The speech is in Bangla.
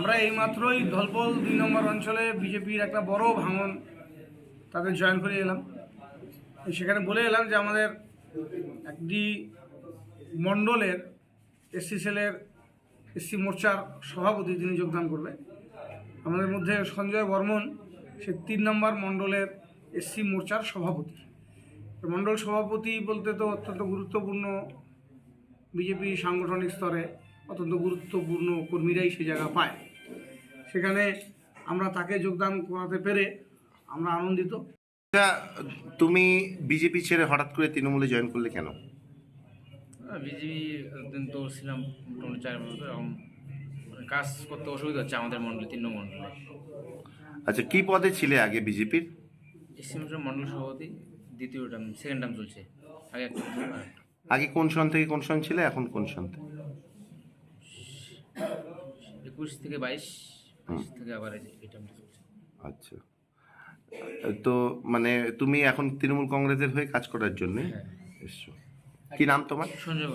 আমরা এইমাত্রই ধলপল দুই নম্বর অঞ্চলে বিজেপির একটা বড় ভাঙন তাদের জয়েন করে এলাম। সেখানে বলে এলাম যে আমাদের একটি মণ্ডলের এসসি সেলের এসসি মোর্চার সভাপতি তিনি যোগদান করবে। আমাদের মধ্যে সঞ্জয় বর্মন, সে তিন নম্বর মণ্ডলের এসসি মোর্চার সভাপতি। মণ্ডল সভাপতি বলতে তো অত্যন্ত গুরুত্বপূর্ণ বিজেপি সাংগঠনিক স্তরে অত্যন্ত গুরুত্বপূর্ণ কর্মীরাই সে জায়গা পায়। সেখানে আমরা তাকে যোগদান করাতে পেরে আমরা আনন্দিত। আচ্ছা, তুমি বিজেপি ছেড়ে হঠাৎ করে তৃণমূলে জয়েন করলে কেন? বিজেপি একদিন তো ছিলাম মোটামুটি চার বছর এখন মানে কাজ করতে অসুবিধা হচ্ছে আমাদের মন্ডলে মন্ডলে আচ্ছা কি পদে ছিলে আগে বিজেপির? মন্ডল সভাপতি দ্বিতীয় টার্ম সেকেন্ড টার্ম চলছে। আগে একটা একটা। আগে কোন সন থেকে কোন সন ছিলে এখন কোন সন থেকে? একুশ থেকে বাইশ বাইশ থেকে আবার এই যে চলছে। আচ্ছা। তো মানে তুমি এখন তৃণমূল কংগ্রেসের হয়ে কাজ করার জন্য হ্যাঁ। এসছো। কি নাম তোমার? সঞ্জয়